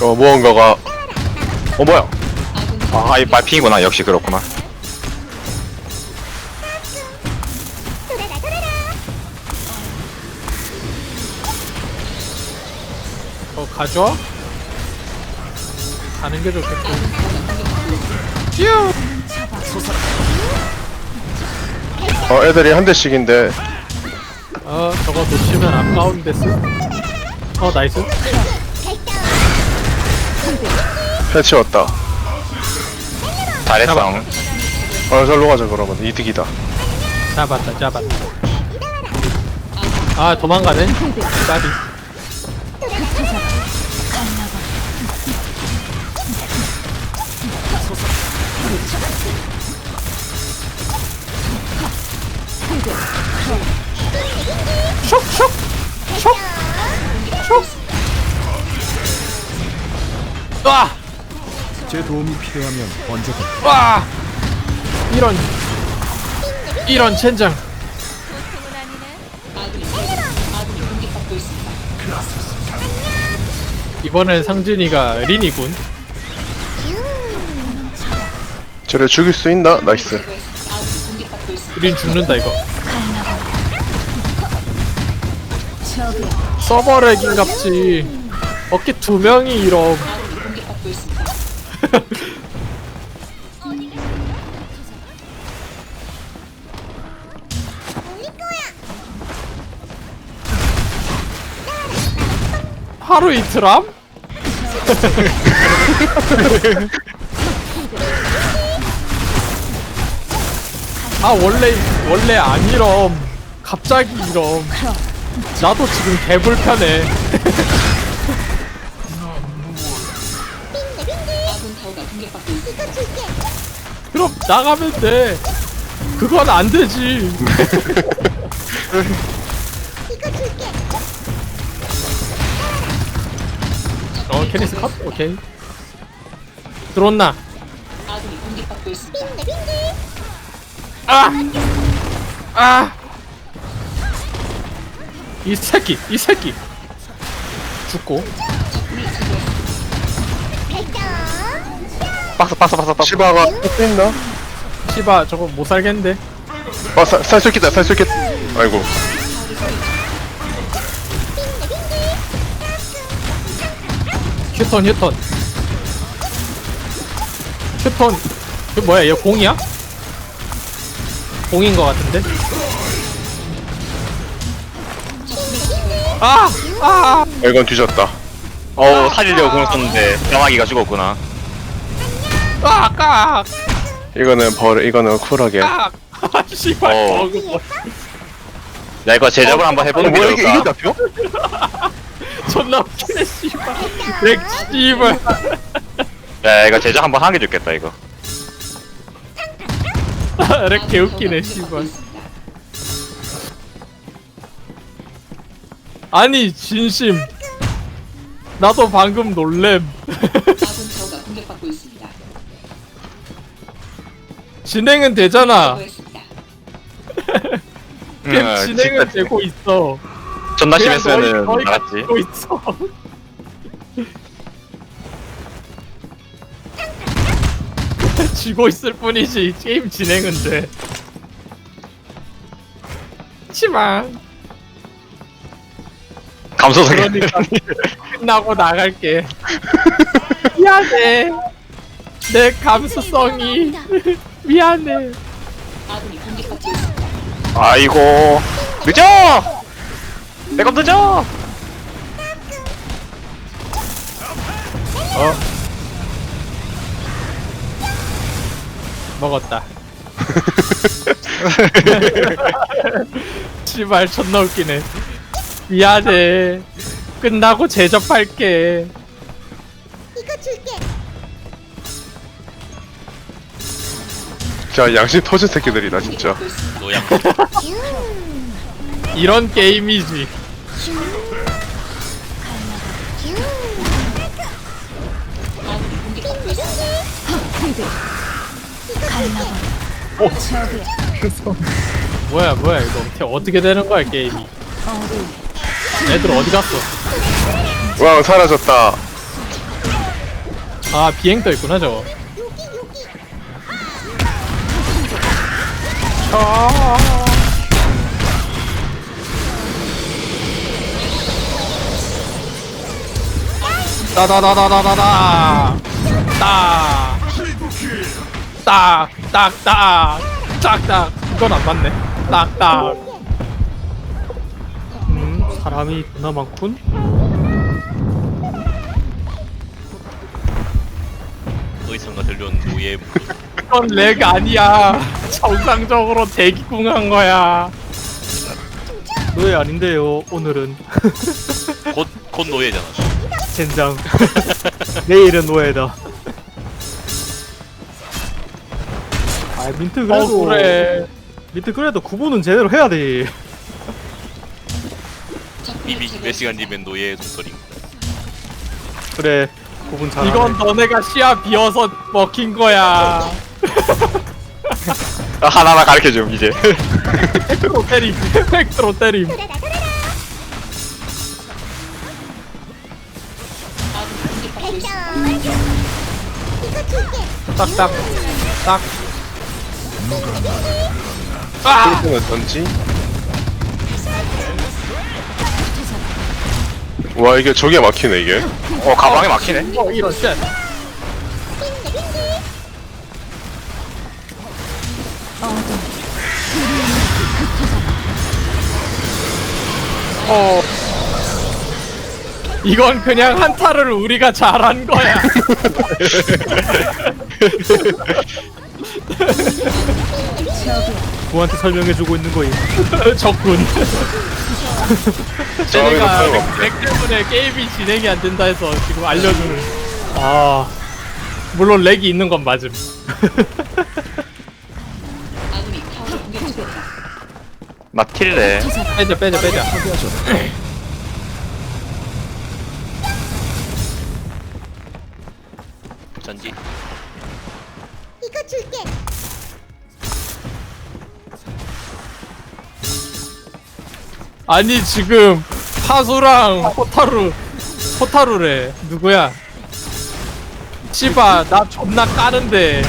어 무언가가 어 뭐야 아, 이 말핑이구나. 역시 그렇구나. 어 가져? 가는 게 좋겠고 쭈! 어 애들이 한 대씩인데 어 저거 놓치면 아까운데 쓰? 어 나이스 해치웠다. 잘했어. 어 절로 가자 그러면. 이득이다. 잡았다 잡았다. 아 도망가네? 까비. 슉슉 슉 슉. 와! 제 도움이 필요하면 언제든 와! 이런 이런 젠장. 이번엔 상준이가 린이군. 쟤를 죽일 수 있나? 나이스. 린 죽는다 이거. 서버 렉인갑지. 어깨 두 명이 이럼 하루 이틀함? 아 원래 원래 아니럼. 갑자기 이럼. 나도 지금 개불편해. 그럼 나가면 돼. 그건 안 되지 어 캐니스 컷? 오케이 들어온나 아! 아! 이 새끼, 이 새끼. 죽고. 박스, 박스, 박스, 박스. 시바가 할수 있나? 씨바, 저거 못 살겠는데. 어 살, 살수 있겠다 살수 있겠다 아이고 휴턴, 휴턴. 휴턴. 그 뭐야, 얘 공이야? 공인 것 같은데? 아! 아! 아, 이건 뒤졌다 어우, 살리려고 공 썼는데, 병아기가 죽었구나. 아! 깍! 이거는 벌 이거는 쿨하게 깍! 아, 씨발, 어. 버그. 야, 이거 제작을 한번 해보는 게 뭐야 이게 이게 좋을까? 존나 웃기네, 씨발. 렉, 씨발. 야, 이거 제작 한번 하는 게 좋겠다, 이거. 렉 개웃기네, 씨발. 아니, 진심. 나도 방금 놀램. 아군 타워가 공격받고 있습니다. 진행은 되잖아. 수고했습니다. 게임 음, 진행은 진짜 되고 있어. 존나 심했으면은 나갔지. 되고 있어. 쥐고 있을 뿐이지 게임 진행은 돼. 치만 감소성이. 그러니까 끝나고 나갈게. 미안해. 내 감수성이 미안해. 아군이 공격받고 있습니다. 아이고. 늦어! 내가 늦어! 어. 먹었다. 씨발 존나 웃기네. 미안해. 끝나고 제접할게. 자 양심 터진 새끼들이다 진짜 있습니다. 이런 게임이지. 있습니다. 뭐야 뭐야 이거 어떻게 어떻게 되는 거야 게임이? 애들 어디 갔어? 와 사라졌다 아 비행 떠 있구나 저거 따다다다다다다. 딱딱딱딱 짝딱 이건 안 맞네. 딱딱 음 사람이 존나 많군. 어디선가 들려온 노예 이건 렉 아니야. 정상적으로 대기궁한 거야. 노예 아닌데요 오늘은. 곧, 곧 노예잖아 젠장. 내일은 노예다. 아 민트 그래도 그래. 민트 그래도 구분은 제대로 해야 돼. 이미 몇 시간 뒤면 노예의 동설이 그래 구분 잘 이건 너네가 시야 비어서 먹힌 거야. 아, 하나하나 가르쳐줌 이제. 팩트로 때림 팩트로 때림 딱딱. 딱. 아! 는 던지? 와 이게 저게 막히네 이게. 어 가방에 막히네? 어 이런 쉣 어 이건 그냥 한타를 우리가 잘한 거야. 구한테 설명해주고 있는 거임. 적군. 쟤네가. 렉 때문에 게임이 진행이 안 된다 해서 지금 알려주는. 아 물론 렉이 있는 건 맞음. 마틸레 빼자 빼자 빼자 전지. 이거 줄게. 아니 지금 파수랑 호타루 호타루래. 누구야? 씨바 나 존나 까는데.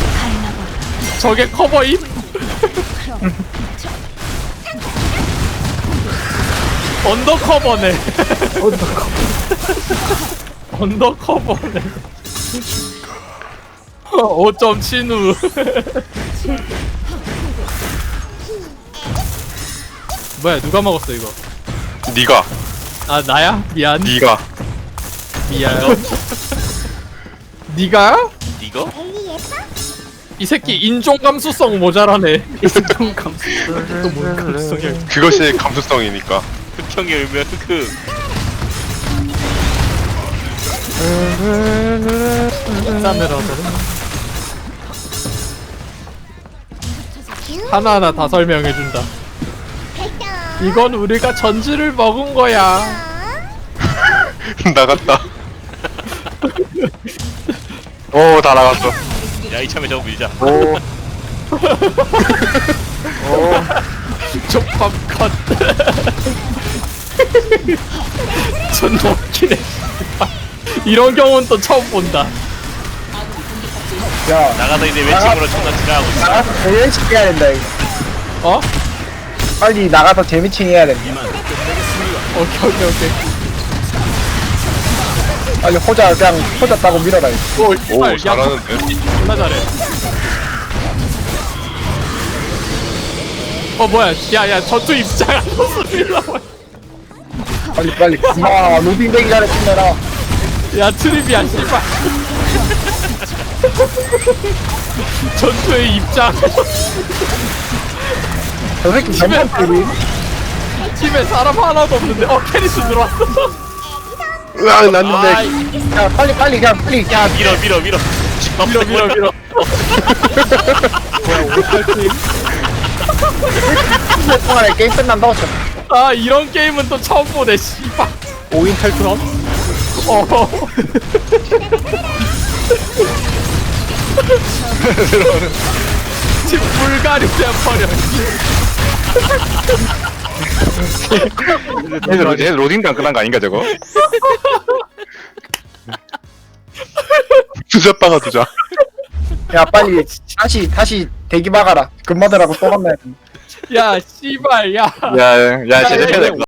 저게 커버임? 언더커버네. 언더커버네 5점 친우. 뭐야 누가 먹었어 이거? 니가. 아 나야? 미안. 니가. 미안. 니가? 니가? 이 새끼 인종 감수성 모자라네. 인종 감수성. 또뭔 감수성이야? 그것이 감수성이니까. 흑형의 의미야 흑흑 쌈이라서 하나하나 다 설명해준다. 이건 우리가 전지를 먹은 거야. 나갔다. 오 다 나갔어. 야 이참에 저거 밀자. 오. 족밥 컷. 존나 웃기네 이런 경우는 또 처음 본다 나가다 이제 외침으로 존나 지나가고 있어 나가서 재미칭 해야 된다 이거 어? 빨리 나가서 재미칭 해야 된다 오케이 오케이 오케이 빨리 호자 그냥 호자 따고 밀어라 이거. 오, 야, 잘하는데 존나 잘해. 어 뭐야? 야야 전투 입장 안 썼습니다. 빨리 빨리 아 로딩 되기 전에 끝내라 야 트립이야 씨발. 전투에 입장. 저 새끼 전반 때리 팀에 사람 하나도 없는데 어 캐리스 들어왔어. 으아 아, 났는데 이- 야 빨리 빨리 그냥 빨리 야 밀어 밀어 밀어 밀어 밀어 밀어. 몇 동안에 게임 끝난다고 쳐 아 이런 게임은 또 처음 보네 씨발. 5인 탈출함 어. 지금 불가리 돼버려. 얘들 얘들 로딩도 안 끝난 거 아닌가 저거 늦었다가 두자 야 빨리 다시 다시 대기 막아라. 금마들하고 또 만나야 돼. 야 씨발 야 야야 제대로 해야 돼